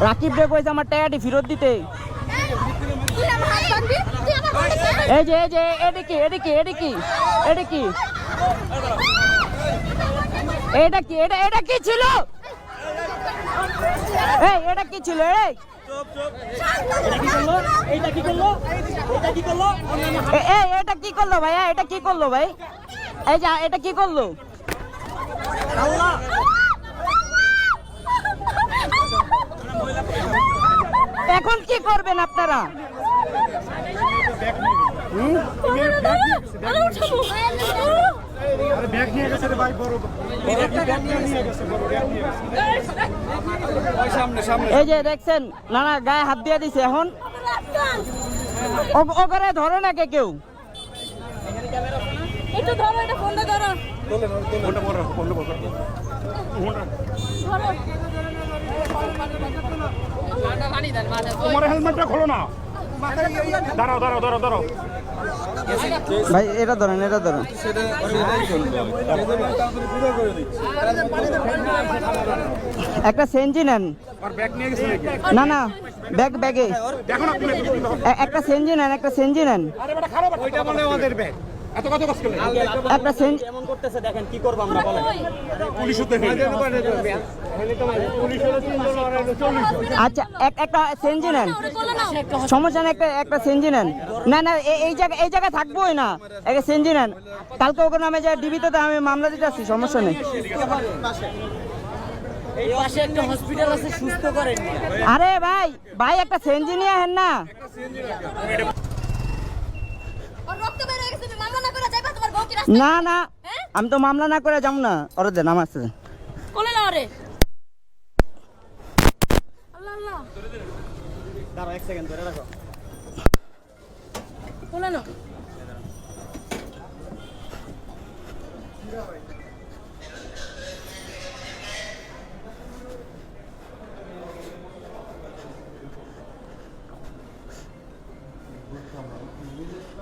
রাকিব রে কইছে আমার টাকাটি ফেরত দিতে। এই যে এই যে, এটা কি এটা কি এটা কি, এটা এটা কি এটা এটা ছিল? এই এটা কি ছিল, এই? এটা কি করল? এ- এই এটা কি করল ভাইয়া এটা কি করল ভাই? এই যে, এটা কি করল? এখন কি করবেন আপনারা আরে উঠাবো ব্যাগ নিয়ে গেছে রে ভাই বড় ব্যাগ নিয়ে গেছে বড় ব্যাগ নিয়ে গেছে এই যে দেখছেন না না গায়ে হাত দিয়ে দিছে এখন। ও- ও করে ধরে না কে কেউ? একটু ধরো এটা ফোনটা ধরো। ধরো। তোমার হেলমেটটা খোলো না। দাঁড়াও দাঁড়াও দাঁড়াও দাঁড়াও। ভাই এটা ধরেন এটা ধরেন। একটা সেঞ্জি নেন। আর ব্যাগ নিয়ে গেছে নাকি না না ব্যাগ ব্যাগে একটা সেঞ্জি নেন একটা সেঞ্জি নেন। আরে বেটা খারাপ ওইটা বলে আমাদের ব্যাগ। এত কথা কষ্ট করলে একটা সেঞ্জি এমন করতেছে দেখেন কি করব আমরা বলেন। পুলিশ হতে আচ্ছা এক একটা সেঞ্জি নেন। সমস্যা নেই একটা একটা সেঞ্জি নেন। না না এই জায়গা এই জায়গায় থাকবোই না। একটা সেঞ্জি নেন। কালকে ওকে নামে যে ডিবিতে আমি মামলা দিতে আসছি সমস্যা নেই। এই পাশে একটা হসপিটাল আছে সুস্থ করেন আরে ভাই ভাই একটা সেঞ্জি নিয়ে হেন না ওর রক্ত বের হয়ে গেছে তুমি মামলা না করে যাইবা তোমার বউ কি না না। হ্যাঁ? আমি তো মামলা না করে যাব না। ওরে দেন আমার সাথে কোলে আল্লাহ আল্লাহ। দাঁড়াও এক সেকেন্ড ধরে রাখো। কোলে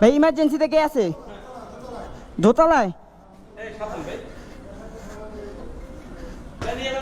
ভাই ইমার্জেন্সিতে কে আছে? দোতলায়